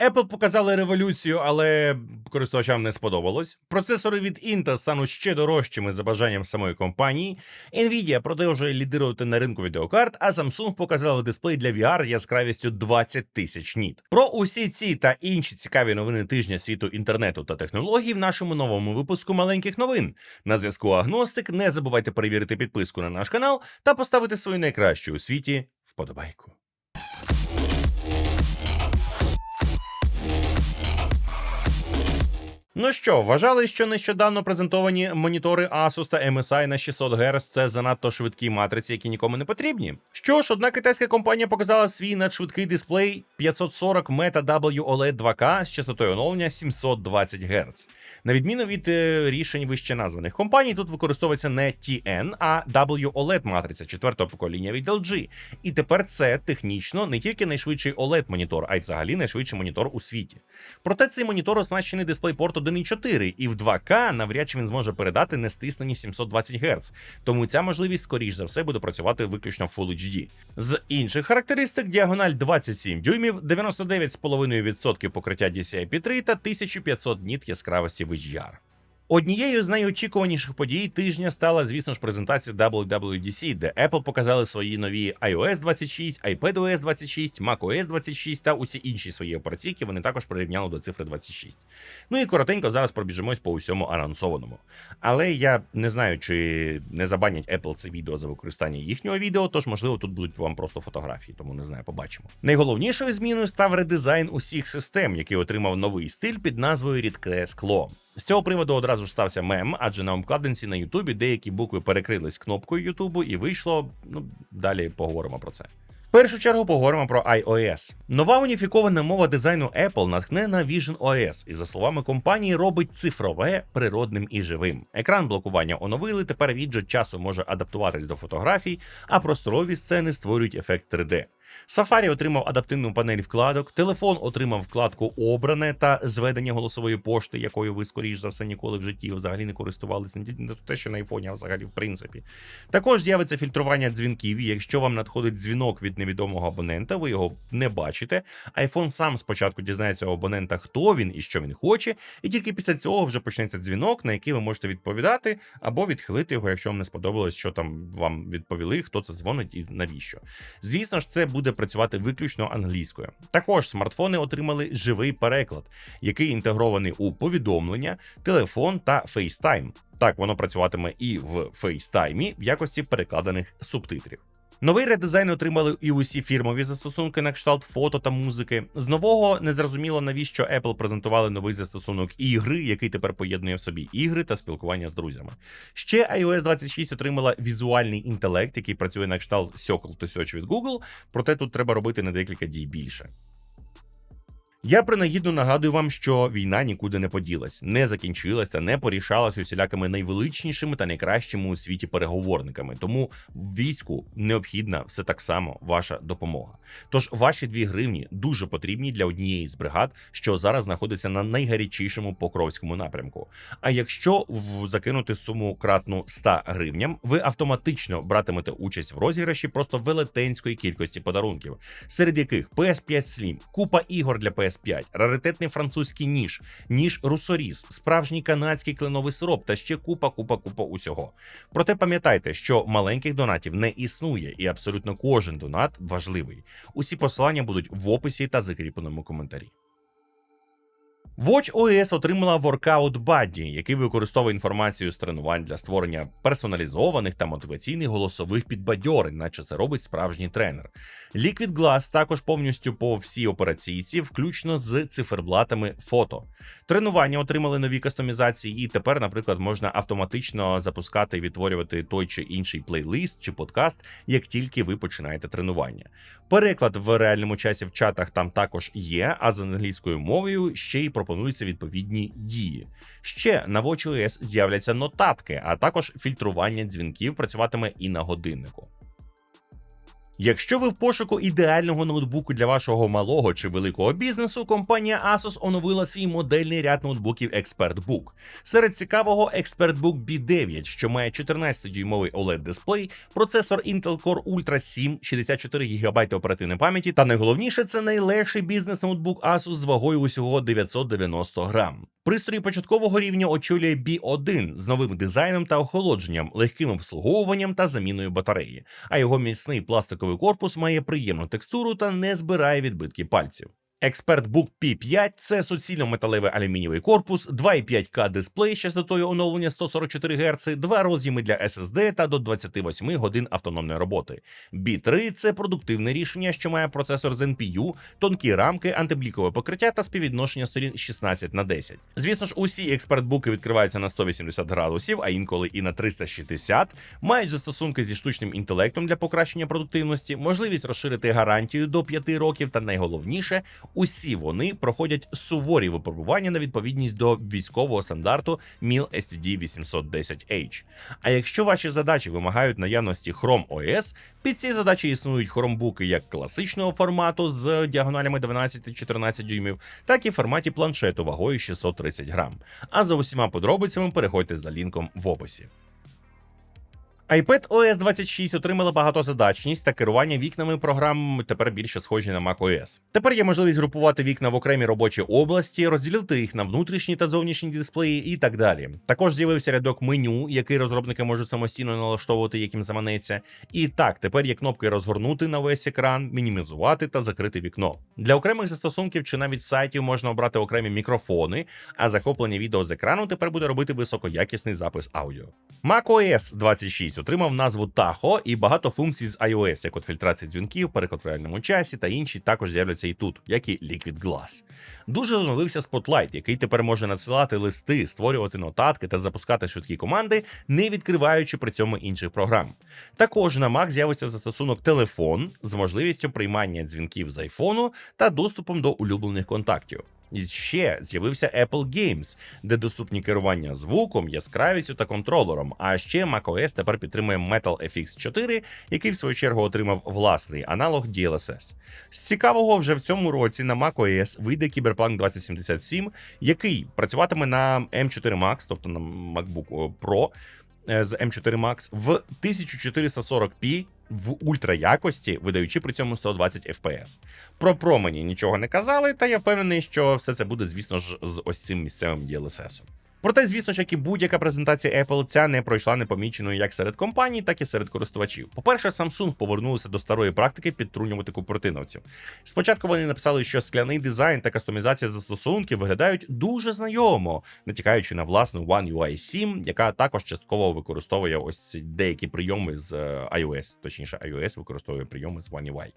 Apple показали революцію, але користувачам не сподобалось. Процесори від Intel стануть ще дорожчими за бажанням самої компанії. Nvidia продовжує лідирувати на ринку відеокарт, а Samsung показали дисплей для VR яскравістю 20 тисяч ніт. Про усі ці та інші цікаві новини тижня світу інтернету та технологій в нашому новому випуску маленьких новин. На зв'язку Агностик. Не забувайте перевірити підписку на наш канал та поставити свою найкращу у світі вподобайку. Ну що, вважали, що нещодавно презентовані монітори Asus та MSI на 600 Гц це занадто швидкі матриці, які нікому не потрібні. Що ж, одна китайська компанія показала свій надшвидкий дисплей 540 Meta WOLED 2K з частотою оновлення 720 Гц. На відміну від е, рішень вище названих компаній, тут використовується не TN, а WOLED матриця четвертого покоління від LG. І тепер це технічно не тільки найшвидший OLED монітор, а й взагалі найшвидший монітор у світі. Проте цей монітор оснащений DisplayPort 1.4, і в 2К навряд чи він зможе передати нестиснені 720 Гц. Тому ця можливість, скоріш за все, буде працювати виключно в Full HD. З інших характеристик діагональ 27 дюймів, 99,5% покриття DCI-P3 та 1500 ніт яскравості в HDR. Однією з найочікуваніших подій тижня стала, звісно ж, презентація WWDC, де Apple показали свої нові iOS 26, iPadOS 26, macOS 26 та усі інші свої операційки вони також прирівняли до цифри 26. Ну і коротенько зараз пробіжимось по усьому анонсованому. Але я не знаю, чи не забанять Apple це відео за використання їхнього відео, тож можливо тут будуть вам просто фотографії, тому не знаю, побачимо. Найголовнішою зміною став редизайн усіх систем, який отримав новий стиль під назвою Рідке скло. З цього приводу одразу ж стався мем, адже на обкладинці на Ютубі деякі букви перекрились кнопкою Ютубу, і вийшло. Ну далі поговоримо про це. В першу чергу поговоримо про iOS. Нова уніфікована мова дизайну Apple натхнена Vision OS і, за словами компанії, робить цифрове природним і живим. Екран блокування оновили. Тепер віджит часу може адаптуватись до фотографій, а просторові сцени створюють ефект 3D. Safari отримав адаптивну панель вкладок, телефон отримав вкладку Обране та зведення голосової пошти, якою ви, скоріш за все, ніколи в житті взагалі не користувалися. Не те, що на айфоні, а взагалі в принципі. Також з'явиться фільтрування дзвінків. і Якщо вам надходить дзвінок від невідомого абонента, ви його не бачите. Айфон сам спочатку дізнається у абонента, хто він і що він хоче, і тільки після цього вже почнеться дзвінок, на який ви можете відповідати, або відхилити його, якщо вам не сподобалось, що там вам відповіли, хто це дзвонить і навіщо. Звісно ж, це буде працювати виключно англійською. Також смартфони отримали живий переклад, який інтегрований у повідомлення, телефон та FaceTime. Так воно працюватиме і в FaceTime в якості перекладених субтитрів. Новий редизайн отримали і усі фірмові застосунки на кшталт фото та музики. З нового незрозуміло навіщо Apple презентували новий застосунок ігри, який тепер поєднує в собі ігри та спілкування з друзями. Ще iOS 26 отримала візуальний інтелект, який працює на кшталт Circle to від Google, проте тут треба робити на декілька дій більше. Я принагідно нагадую вам, що війна нікуди не поділась, не закінчилась та не порішалась усілякими найвеличнішими та найкращими у світі переговорниками. Тому війську необхідна все так само ваша допомога. Тож ваші дві гривні дуже потрібні для однієї з бригад, що зараз знаходиться на найгарячішому покровському напрямку. А якщо закинути суму кратну 100 гривням, ви автоматично братимете участь в розіграші просто велетенської кількості подарунків, серед яких PS5 Slim, купа ігор для PS5, раритетний французький ніж, ніж русоріз, справжній канадський кленовий сироп та ще купа, купа, купа усього. Проте пам'ятайте, що маленьких донатів не існує, і абсолютно кожен донат важливий. Усі посилання будуть в описі та закріпленому коментарі. Watch OS отримала Workout Buddy, який використовує інформацію з тренувань для створення персоналізованих та мотиваційних голосових підбадьорень, наче це робить справжній тренер. Liquid Glass також повністю по всій операційці, включно з циферблатами фото. Тренування отримали нові кастомізації, і тепер, наприклад, можна автоматично запускати і відтворювати той чи інший плейлист чи подкаст, як тільки ви починаєте тренування. Переклад в реальному часі в чатах там також є, а з англійською мовою ще й пропонуються відповідні дії. Ще на WatchOS з'являться нотатки, а також фільтрування дзвінків працюватиме і на годиннику. Якщо ви в пошуку ідеального ноутбуку для вашого малого чи великого бізнесу, компанія Asus оновила свій модельний ряд ноутбуків ExpertBook. Серед цікавого ExpertBook B9, що має 14-дюймовий OLED дисплей, процесор Intel Core Ultra 7, 64 ГБ оперативної пам'яті, та найголовніше це найлегший бізнес-ноутбук Asus з вагою усього 990 грам. Пристрій початкового рівня очолює B1 з новим дизайном та охолодженням, легким обслуговуванням та заміною батареї, а його міцний пластиковий корпус має приємну текстуру та не збирає відбитки пальців. ExpertBook P5 це суцільно-металевий алюмінієвий корпус, 2,5К дисплей з частотою оновлення 144 Гц, два роз'єми для SSD та до 28 годин автономної роботи. B3 це продуктивне рішення, що має процесор з NPU, тонкі рамки, антиблікове покриття та співвідношення сторін 16 на 10. Звісно ж, усі експертбуки відкриваються на 180 градусів, а інколи і на 360, мають застосунки зі штучним інтелектом для покращення продуктивності, можливість розширити гарантію до 5 років, та найголовніше. Усі вони проходять суворі випробування на відповідність до військового стандарту MIL STD 810H. А якщо ваші задачі вимагають наявності Chrome OS, під ці задачі існують хромбуки як класичного формату з діагоналями 12-14 дюймів, так і в форматі планшету вагою 630 грам. А за усіма подробицями переходьте за лінком в описі. iPad OS 26 отримала багатозадачність та керування вікнами програм тепер більше схожі на macOS. Тепер є можливість групувати вікна в окремі робочі області, розділити їх на внутрішні та зовнішні дисплеї і так далі. Також з'явився рядок меню, який розробники можуть самостійно налаштовувати, яким заманеться. І так, тепер є кнопки розгорнути на весь екран, мінімізувати та закрити вікно. Для окремих застосунків чи навіть сайтів можна обрати окремі мікрофони, а захоплення відео з екрану тепер буде робити високоякісний запис аудіо. macOS 26 отримав назву Tahoe і багато функцій з iOS, як от фільтрація дзвінків, переклад в реальному часі та інші також з'являться і тут, як і Liquid Glass. Дуже оновився Spotlight, який тепер може надсилати листи, створювати нотатки та запускати швидкі команди, не відкриваючи при цьому інших програм. Також на Mac з'явиться застосунок телефон з можливістю приймання дзвінків з айфону та доступом до улюблених контактів. Ще з'явився Apple Games, де доступні керування звуком, яскравістю та контролером. А ще macOS тепер підтримує Metal FX 4, який в свою чергу отримав власний аналог DLSS. З цікавого вже в цьому році на macOS вийде Cyberpunk 2077, який працюватиме на M4 Max, тобто на MacBook Pro е, з M4 Max в 1440p в ультраякості, видаючи при цьому 120 FPS. Про промені нічого не казали, та я впевнений, що все це буде, звісно ж, з ось цим місцевим DLSS. Проте, звісно ж, як і будь-яка презентація Apple, ця не пройшла непоміченою як серед компаній, так і серед користувачів. По-перше, Samsung повернулися до старої практики підтрунювати купертиновців. Спочатку вони написали, що скляний дизайн та кастомізація застосунків виглядають дуже знайомо, натякаючи на власну One UI 7, яка також частково використовує ось деякі прийоми з е, iOS, точніше, iOS використовує прийоми з One UI.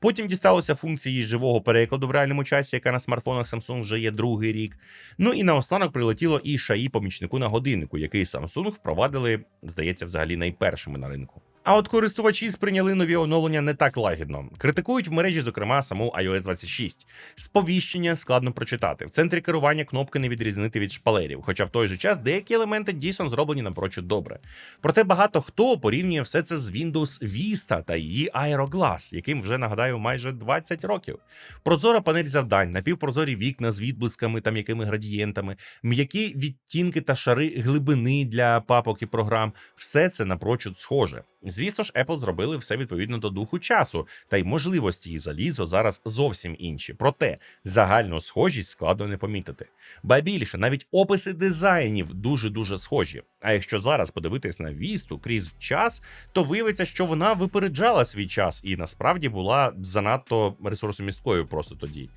Потім дісталося функції живого перекладу в реальному часі, яка на смартфонах Samsung вже є другий рік. Ну і наостанок прилетіло і шаї помічнику на годиннику, який Samsung впровадили, здається, взагалі найпершими на ринку. А от користувачі сприйняли нові оновлення не так лагідно. Критикують в мережі, зокрема, саму iOS 26. Сповіщення складно прочитати. В центрі керування кнопки не відрізнити від шпалерів, хоча в той же час деякі елементи дійсно зроблені напрочуд добре. Проте багато хто порівнює все це з Windows Vista та її Aero Glass, яким вже нагадаю майже 20 років. Прозора панель завдань, напівпрозорі вікна з відблисками та м'якими градієнтами, м'які відтінки та шари глибини для папок і програм все це напрочуд схоже. Звісно ж, Apple зробили все відповідно до духу часу, та й можливості і залізо зараз зовсім інші. Проте загальну схожість складно не помітити. Ба більше, навіть описи дизайнів дуже дуже схожі. А якщо зараз подивитись на вісту крізь час, то виявиться, що вона випереджала свій час і насправді була занадто ресурсомісткою просто тоді.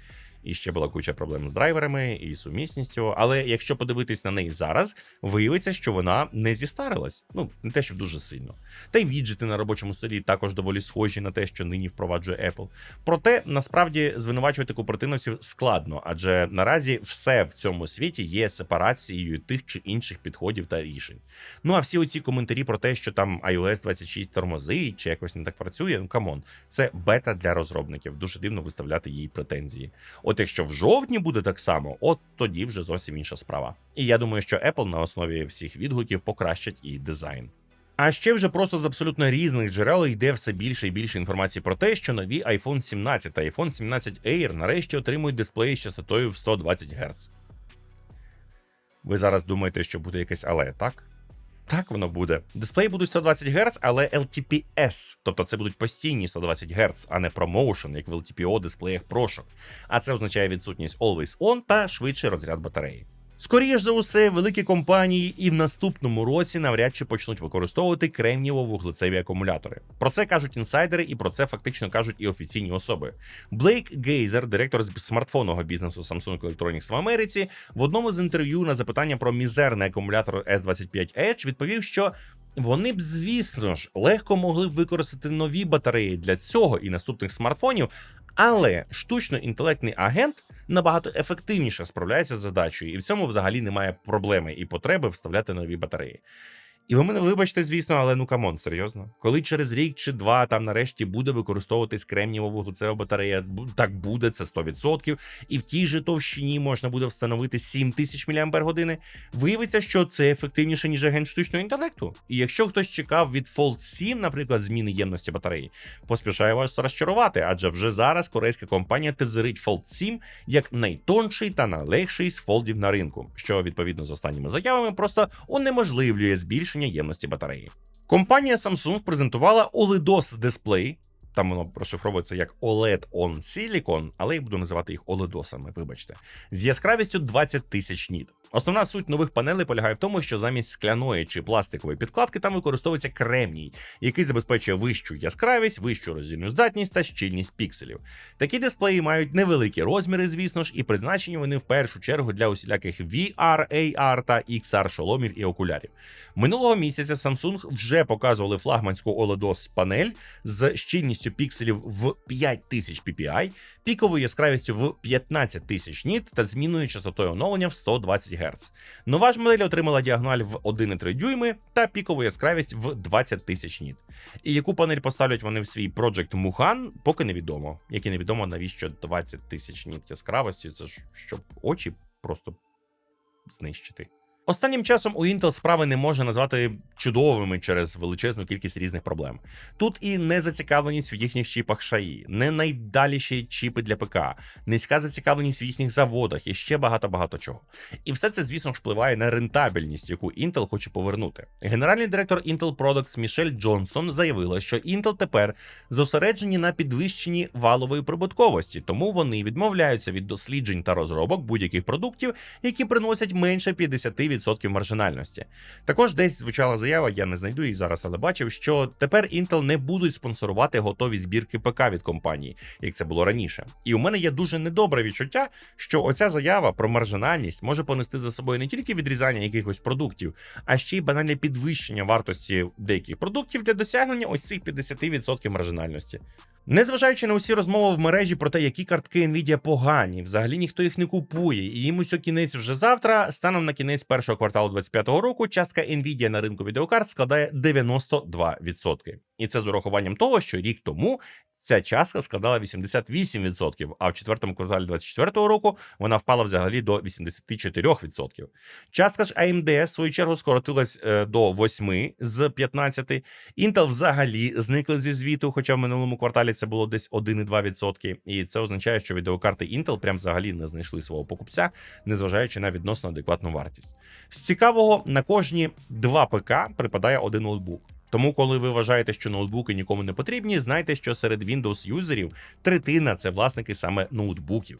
І ще була куча проблем з драйверами і сумісністю. Але якщо подивитись на неї зараз, виявиться, що вона не зістарилась. Ну не те, щоб дуже сильно. Та й віджити на робочому столі також доволі схожі на те, що нині впроваджує Apple. Проте насправді звинувачувати купертиновців складно, адже наразі все в цьому світі є сепарацією тих чи інших підходів та рішень. Ну а всі оці коментарі про те, що там iOS 26 тормозить чи якось не так працює, ну камон, це бета для розробників. Дуже дивно виставляти їй претензії. От якщо в жовтні буде так само, от тоді вже зовсім інша справа. І я думаю, що Apple на основі всіх відгуків покращать і дизайн. А ще вже просто з абсолютно різних джерел йде все більше і більше інформації про те, що нові iPhone 17 та iPhone 17 Air нарешті отримують дисплеї з частотою в 120 Гц. Ви зараз думаєте, що буде якесь але, так? Так воно буде. Дисплеї будуть 120 Гц, але LTPS, тобто це будуть постійні 120 Гц, а не промоушен, як в LTPO дисплеях прошок. А це означає відсутність Always On та швидший розряд батареї. Скоріш за усе, великі компанії і в наступному році навряд чи почнуть використовувати кремнієво-вуглецеві акумулятори. Про це кажуть інсайдери, і про це фактично кажуть і офіційні особи. Блейк Гейзер, директор з смартфонного бізнесу Samsung Electronics в Америці, в одному з інтерв'ю на запитання про мізерний акумулятор S25 Edge відповів, що вони б, звісно ж, легко могли б використати нові батареї для цього і наступних смартфонів, але штучно інтелектний агент набагато ефективніше справляється з задачею, і в цьому взагалі немає проблеми і потреби вставляти нові батареї. І ви мене вибачте, звісно, але ну камон, серйозно. Коли через рік чи два там нарешті буде використовуватись кремнієва вуглецева батарея, так буде, це 100%, і в тій же товщині можна буде встановити 7000 мАч, виявиться, що це ефективніше, ніж агент штучного інтелекту. І якщо хтось чекав від Fold 7, наприклад, зміни ємності батареї, поспішаю вас розчарувати, адже вже зараз корейська компанія тезерить Fold 7 як найтонший та найлегший з фолдів на ринку, що відповідно з останніми заявами просто унеможливлює збільшення ємності батареї. Компанія Samsung презентувала OLEDOS дисплей. Там воно розшифровується як OLED on Silicon, але я буду називати їх OLEDOSами, вибачте, з яскравістю 20 тисяч ніт. Основна суть нових панелей полягає в тому, що замість скляної чи пластикової підкладки там використовується кремній, який забезпечує вищу яскравість, вищу роздільну здатність та щільність пікселів. Такі дисплеї мають невеликі розміри, звісно ж, і призначені вони в першу чергу для усіляких VR, AR та XR шоломів і окулярів. Минулого місяця Samsung вже показували флагманську OLEDOS панель з щільністю пікселів в 5000 ppi, піковою яскравістю в 15 тисяч ніт та змінною частотою оновлення в 120 Гц. Нова ж модель отримала діагональ в 1,3 дюйми та пікову яскравість в 20 тисяч ніт. І яку панель поставлять вони в свій Project Muhan, поки невідомо. Як і невідомо, навіщо 20 тисяч ніт яскравості, це ж щоб очі просто знищити. Останнім часом у Intel справи не можна назвати чудовими через величезну кількість різних проблем. Тут і незацікавленість в їхніх чіпах шаї, не найдаліші чіпи для ПК, низька зацікавленість в їхніх заводах і ще багато багато чого. І все це, звісно впливає на рентабельність, яку Intel хоче повернути. Генеральний директор Intel Products Мішель Джонстон заявила, що Intel тепер зосереджені на підвищенні валової прибутковості, тому вони відмовляються від досліджень та розробок будь-яких продуктів, які приносять менше 50% маржинальності. Також десь звучала заява, я не знайду її зараз, але бачив, що тепер Intel не будуть спонсорувати готові збірки ПК від компанії, як це було раніше. І у мене є дуже недобре відчуття, що оця заява про маржинальність може понести за собою не тільки відрізання якихось продуктів, а ще й банальне підвищення вартості деяких продуктів для досягнення ось цих 50% маржинальності. Незважаючи на усі розмови в мережі про те, які картки Nvidia погані, взагалі ніхто їх не купує, і їм усьо кінець вже завтра. Станом на кінець першого кварталу 2025 року частка Nvidia на ринку відеокарт складає 92%. І це з урахуванням того, що рік тому. Ця частка складала 88%, а в четвертому кварталі 2024 року вона впала взагалі до 84%. Частка ж AMD, в свою чергу, скоротилась е, до 8 з 15. Intel взагалі зникли зі звіту, хоча в минулому кварталі це було десь 1,2%. І це означає, що відеокарти Intel прям взагалі не знайшли свого покупця, незважаючи на відносно адекватну вартість. З цікавого на кожні два ПК припадає один ноутбук. Тому, коли ви вважаєте, що ноутбуки нікому не потрібні, знайте, що серед Windows юзерів третина це власники саме ноутбуків.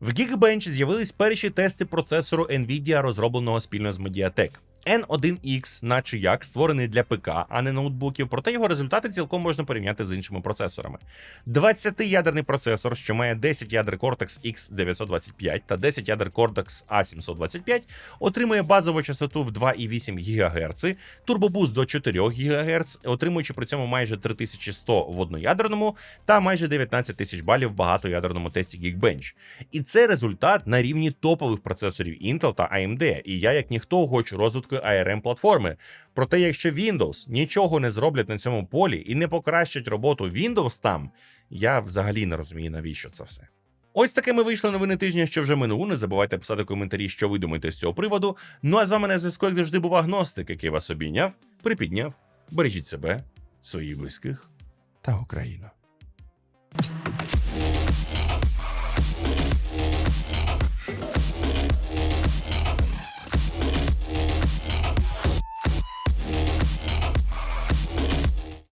В Geekbench з'явились перші тести процесору Nvidia, розробленого спільно з Mediatek. N1X, наче як створений для ПК, а не ноутбуків, проте його результати цілком можна порівняти з іншими процесорами. 20-ядерний процесор, що має 10 ядер Cortex X925 та 10 ядер Cortex A725, отримує базову частоту в 2,8 ГГц, турбобуст до 4 ГГц, отримуючи при цьому майже 3100 в одноядерному та майже 19 тисяч балів в багатоядерному тесті Geekbench. І це результат на рівні топових процесорів Intel та AMD. І я, як ніхто, хочу розвитку ARM платформи. Проте, якщо Windows нічого не зроблять на цьому полі і не покращать роботу Windows там, я взагалі не розумію, навіщо це все. Ось такими вийшли новини тижня, що вже минув. Не забувайте писати коментарі, що ви думаєте з цього приводу. Ну а з вами на зв'язку, як завжди, був агностик, який вас обійняв, припідняв бережіть себе, своїх близьких та Україну.